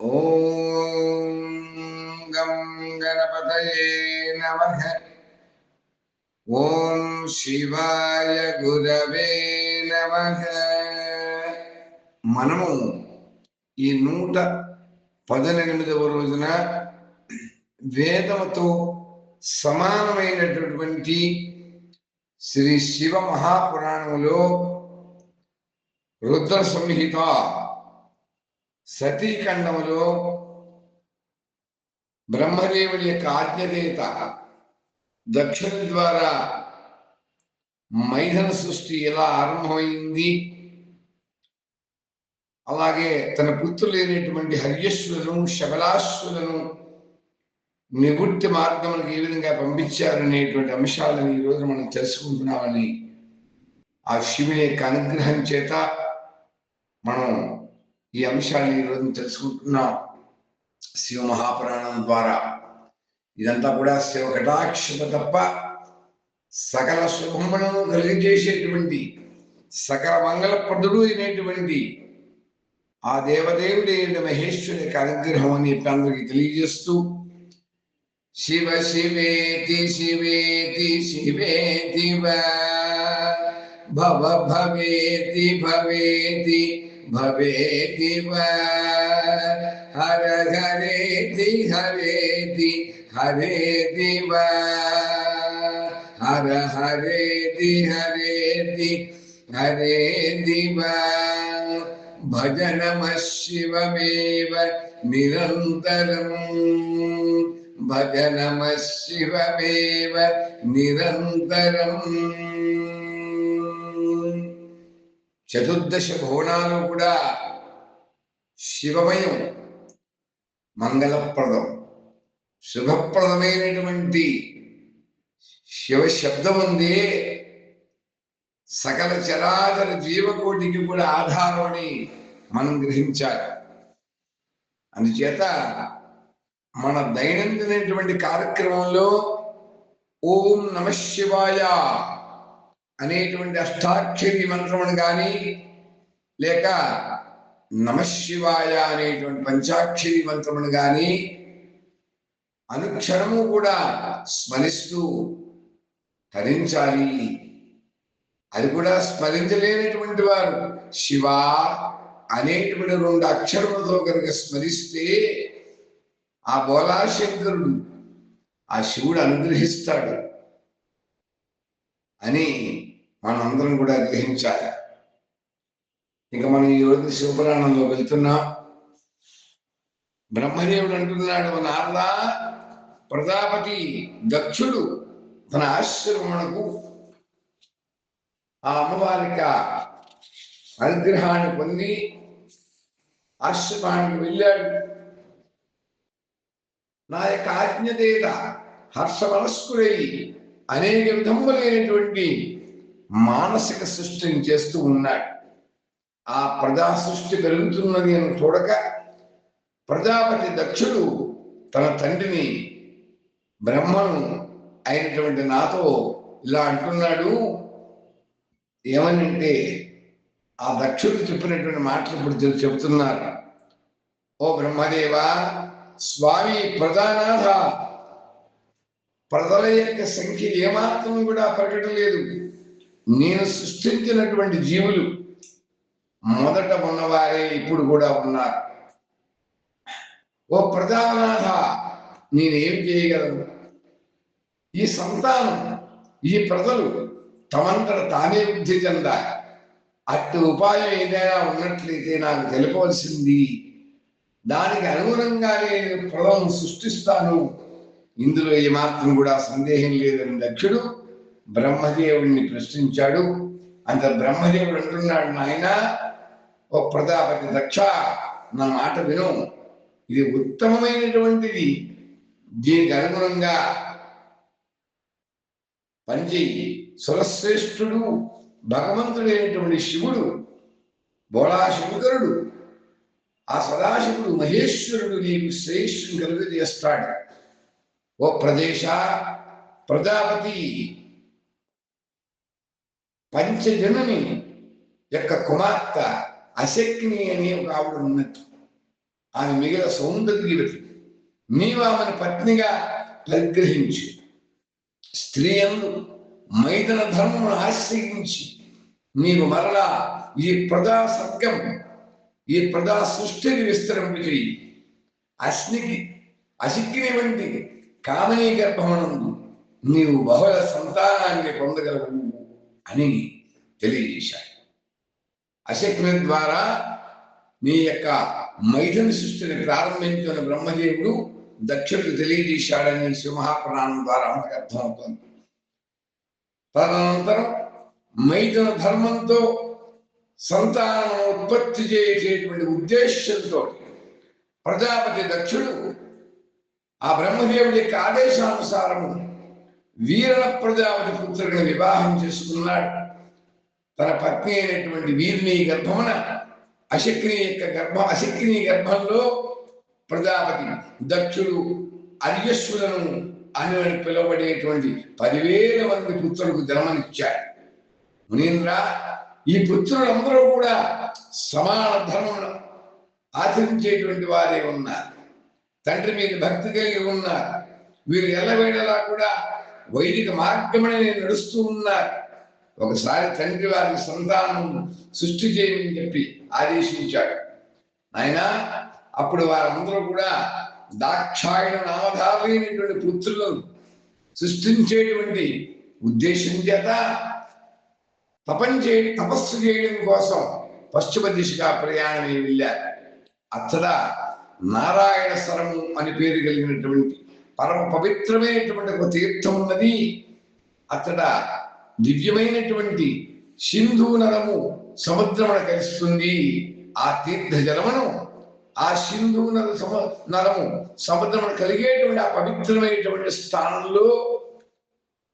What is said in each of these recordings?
ఓం గం గణపతయే నమ. ఓం శివాయ గురవే నమ. మనము ఈ నూట పద్దెనిమిదవ రోజున వేదముతో సమానమైనటువంటి శ్రీ శివ మహాపురాణములో రుద్ర సంహిత సతీఖండములో బ్రహ్మదేవుడి యొక్క ఆజ్ఞదేత దక్షిణ ద్వారా మైథన సృష్టి ఎలా ఆరంభమైంది? అలాగే తన పుత్రులైనటువంటి హర్యశ్వరులను శబలాశ్వరులను నివృత్తి మార్గములకు ఏ విధంగా పంపించారనేటువంటి అంశాలను ఈ రోజు మనం తెలుసుకుంటున్నామని ఆ శివుని యొక్క అనుగ్రహం చేత మనం ఈ అంశాన్ని ఈరోజు తెలుసుకుంటున్నాం శివ మహాపురాణం ద్వారా. ఇదంతా కూడా శివ కటాక్షత తప్ప సకల శుభములను కలిగజేసేటువంటి సకల మంగళప్రదుడు అయినటువంటి ఆ దేవదేవుడి మహేశ్వరి యొక్క అనుగ్రహం అని చెప్పి అందరికి తెలియజేస్తూ శివ శివేతి శివేతి శివేతి భవ భవేతి భవేతి भवेति हर हरे दि हरेति हरे दिव हर हरे दि हरेति हरे दिव भजनम शिवमेव निरन्तरम् भजनम शिवमेव निरन्तरम्। చతుర్దశ భువనాలు కూడా శివమయం మంగళప్రదం. శుభప్రదమైనటువంటి శివ శబ్దం ఉంది సకల చరాచర జీవకోటికి కూడా ఆధారం అని మనం గ్రహించాలి. అందుచేత మన దైనందినటువంటి కార్యక్రమంలో ఓం నమ శివాయ అనేటువంటి అష్టాక్షరి మంత్రమును కానీ లేక నమశివాయ అనేటువంటి పంచాక్షరి మంత్రమును కానీ అనుక్షణము కూడా స్మరిస్తూ ధరించాలి అది కూడా స్మరించలేనటువంటి వారు. శివ అనేటువంటి రెండు అక్షరములతో కనుక స్మరిస్తే ఆ బోలాశంకరుడు ఆ శివుడు అనుగ్రహిస్తాడు అని మనందరం కూడా గ్రహించాలి. ఇంకా మనం ఈ రోజు శివపురాణంలో వెళ్తున్నాం. బ్రహ్మదేవుడు అంటున్నాడు నారదా ప్రజాపతి దక్షుడు తన ఆశ్రమణకు ఆ అమ్మవారిక అనుగ్రహాన్ని పొంది ఆశ్రమానికి వెళ్ళాడు. నా యొక్క ఆజ్ఞదేత హర్షమనస్కులై అనేక విధములైనటువంటి మానసిక సృష్టిని చేస్తూ ఉన్నాడు. ఆ ప్రజా సృష్టి పెరుగుతున్నది అని చూడక ప్రజాపతి దక్షుడు తన తండ్రిని బ్రహ్మను అయినటువంటి నాతో ఇలా అంటున్నాడు. ఏమనంటే ఆ దక్షుడు చెప్పినటువంటి మాటలు ఇప్పుడు చెబుతున్నారు. ఓ బ్రహ్మదేవ స్వామి ప్రధానాథ ప్రజల యొక్క సంఖ్య ఏమాత్రం కూడా పెరగటం నేను సృష్టించినటువంటి జీవులు మొదట ఉన్నవారే ఇప్పుడు కూడా ఉన్నారు. ఓ ప్రజానాథ నేనేం చేయగలను? ఈ సంతానం ఈ ప్రజలు తమంతట తానే వృద్ధి చెందాలి. అట్టి ఉపాయం ఏదైనా ఉన్నట్లయితే నాకు తెలిపవలసింది. దానికి అనుగుణంగా నేను ప్రజలను సృష్టిస్తాను. ఇందులో ఏమాత్రం కూడా సందేహం లేదని దక్షుడు బ్రహ్మదేవుడిని ప్రశ్నించాడు అంత బ్రహ్మదేవుడు అంటున్నాడు నాయన ఓ ప్రతాపతి దక్ష నా మాట విను. ఇది ఉత్తమమైనటువంటిది. దీనికి అనుగుణంగా పనిచేయి. సురశ్రేష్ఠుడు భగవంతుడైనటువంటి శివుడు బోళాశంకరుడు ఆ సదాశివుడు మహేశ్వరుడు నీకు శ్రేష్ఠుని కలుగజేస్తాడు. ఓ ప్రదేశ ప్రజాపతి పంచజనుని యొక్క కుమార్తె అశక్ని అనే ఒక ఆవిడ ఉన్నట్టు ఆమె మిగిలిన సౌందర్యవతి నీవు ఆమెను పత్నిగా పరిగ్రహించు. స్త్రీ అందు మైదన ధర్మమును ఆశ్రయించి నీవు మరలా ఈ ప్రజా సర్గం ఈ ప్రజా సృష్టిని విస్తరింపజేయి. అశ్నికి అసిక్కిని వంటి కామనీ గర్భమునందు నీవు బహుళ సంతానాన్ని పొందగలవు. అని తెలియజేశాడు అశక్ని ద్వారా నీ యొక్క మైథున సృష్టిని ప్రారంభించిన బ్రహ్మదేవుడు దక్షుడు తెలియజేశాడని సింహాపురాణం ద్వారా మనకు అర్థమవుతుంది. తదనంతరం మైథున ధర్మంతో సంతానం ఉత్పత్తి చేసేటువంటి ఉద్దేశంతో ప్రజాపతి దక్షుడు ఆ బ్రహ్మదేవుడి యొక్క ఆదేశానుసారము వీరణ ప్రజాపతి పుత్రుడిని వివాహం చేసుకున్నాడు. తన పత్ని అయినటువంటి వీరిని గర్భమున అశక్ని యొక్క గర్భం అశక్ని గర్భంలో ప్రజాపతి దక్షుడు అర్యశ్వులను అని పిలువబడేటువంటి పదివేల మంది పుత్రులకు జన్మనిచ్చాడు మునీంద్ర ఈ పుత్రులందరూ కూడా సమాన ధర్మం ఆచరించేటువంటి వారే ఉన్నారు. తండ్రి మీద భక్తి కలిగి ఉన్నారు. వీరు ఎల్లవేళలా కూడా వైదిక మార్గమని నడుస్తూ ఉన్నారు ఒకసారి తండ్రి వారి సంతానం సృష్టి చేయమని చెప్పి ఆదేశించాడు. ఆయన అప్పుడు వారందరూ కూడా దాక్షాయణ నామధారైనటువంటి పుత్రులను సృష్టించేటువంటి ఉద్దేశం చేత తపం చే తపస్సు చేయడం కోసం పశ్చిమ దిశగా ప్రయాణమై వెళ్ళారు. అచ్చట నారాయణ స్వరము అని పేరు కలిగినటువంటి పరమ పవిత్రమైనటువంటి ఒక తీర్థం ఉన్నది. అక్కడ దివ్యమైనటువంటి సింధు నరము సముద్రమున కలుస్తుంది. ఆ తీర్థ జలమును ఆ సింధు నర సమ నరము సముద్రమును కలిగేటువంటి ఆ పవిత్రమైనటువంటి స్థానంలో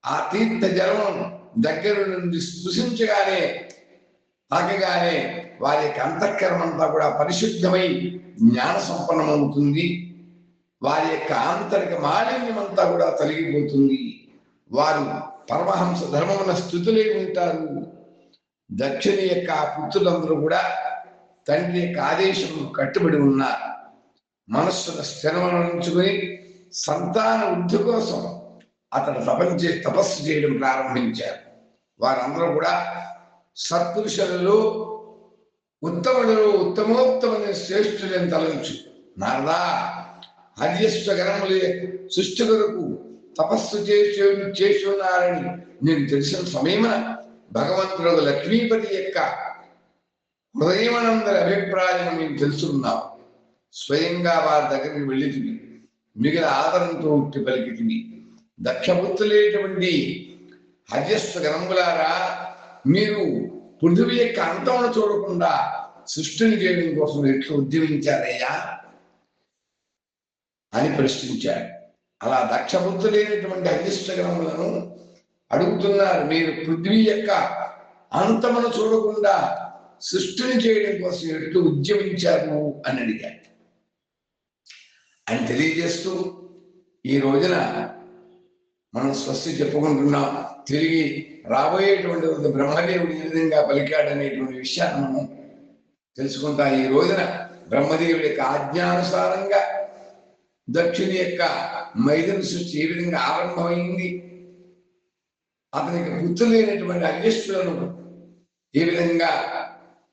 ఆ తీర్థ జలమును దగ్గర నుండి స్పృశించగానే తాకగానే వారి యొక్క అంతఃకరణ అంతా కూడా పరిశుద్ధమై జ్ఞాన సంపన్నమవుతుంది వారి యొక్క ఆంతరిక మాలిన్యం అంతా కూడా తొలగిపోతుంది. వారు పరమహంస ధర్మమున స్థుతులై ఉంటారు. దక్షిణ యొక్క పుత్రులందరూ కూడా తండ్రి యొక్క ఆదేశం కట్టుబడి ఉన్నారు. మనస్సును స్థిరమనుంచుకొని సంతాన వృద్ధి కోసం అతడు తపంచే తపస్సు చేయడం ప్రారంభించారు. వారందరూ కూడా సత్పురుషులలో ఉత్తములలో ఉత్తమోత్తమైన శ్రేష్ఠులని తలంచు నారదా హర్యస్వగరములే సృష్టి కొరకు తపస్సు చేసి చేసి ఉన్నారని నేను తెలిసిన సమయమున భగవంతుడు లక్ష్మీపతి యొక్క హృదయమనందరి అభిప్రాయం నేను తెలుసుకున్నావు స్వయంగా వారి దగ్గరికి వెళ్ళితివి మిగిలిన ఆదరంతో ఉట్టి పలికితివి దక్షపుత్రులేటువంటి హర్యస్వ గణములారా మీరు పృథివీ యొక్క అంతమును చూడకుండా సృష్టిని చేయడం కోసం ఎట్లు ఉద్యమించారయ్యా? అని ప్రశ్నించాడు అలా దక్షబుద్ధులైనటువంటి అధిష్టగ్రహములను అడుగుతున్నారు. మీరు పృథ్వీ యొక్క అంతమును చూడకుండా సృష్టిని చేయడం కోసం ఎట్లు ఉద్యమించారు అని అడిగాడు అని తెలియజేస్తూ ఈ రోజున మనం స్వస్తి చెప్పుకుంటున్నాం. తిరిగి రాబోయేటువంటి బ్రహ్మదేవుడు ఏ విధంగా పలికాడనేటువంటి విషయాన్ని మనం తెలుసుకుంటాం. ఈ రోజున బ్రహ్మదేవుడి యొక్క ఆజ్ఞానుసారంగా దక్షిణ యొక్క మైదన సృష్టి ఏ విధంగా ఆరంభమైంది? అతనికి పుత్రులైనటువంటి అన్యశ్వరులను ఏ విధంగా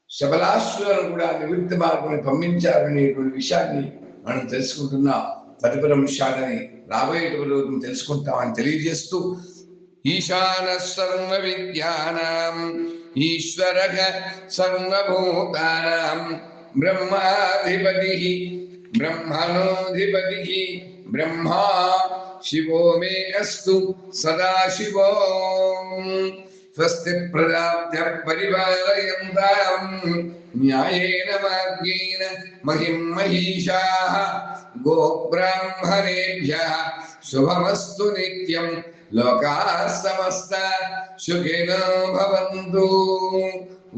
శబలాశ్వరులను కూడా నివృత్తి మార్పుని పంపించారు అనేటువంటి విషయాన్ని మనం తెలుసుకుంటున్నాం. తదుపరి అంశాలని రాబోయేటువంటి తెలుసుకుంటామని తెలియజేస్తూ ఈశాన సర్వ విద్యానాం ఈశ్వర సర్వభూతానాం బ్రహ్మాధిపతి ब्रह्मणोधिपतिः ब्रह्मा, शिवो मे अस्तु, सदा शिवो। स्वस्ति प्रजाभ्य परिपालयन्ताम्। न्यायेन मार्गेण महिं महिषाः, गोब्राह्मणेभ्यः। शुभमस्तु नित्यं, लोकाः सुखिनो भवन्तु।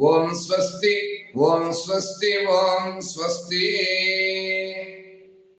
ఓం స్వస్తి ఓం స్వస్తి ఓం స్వస్తి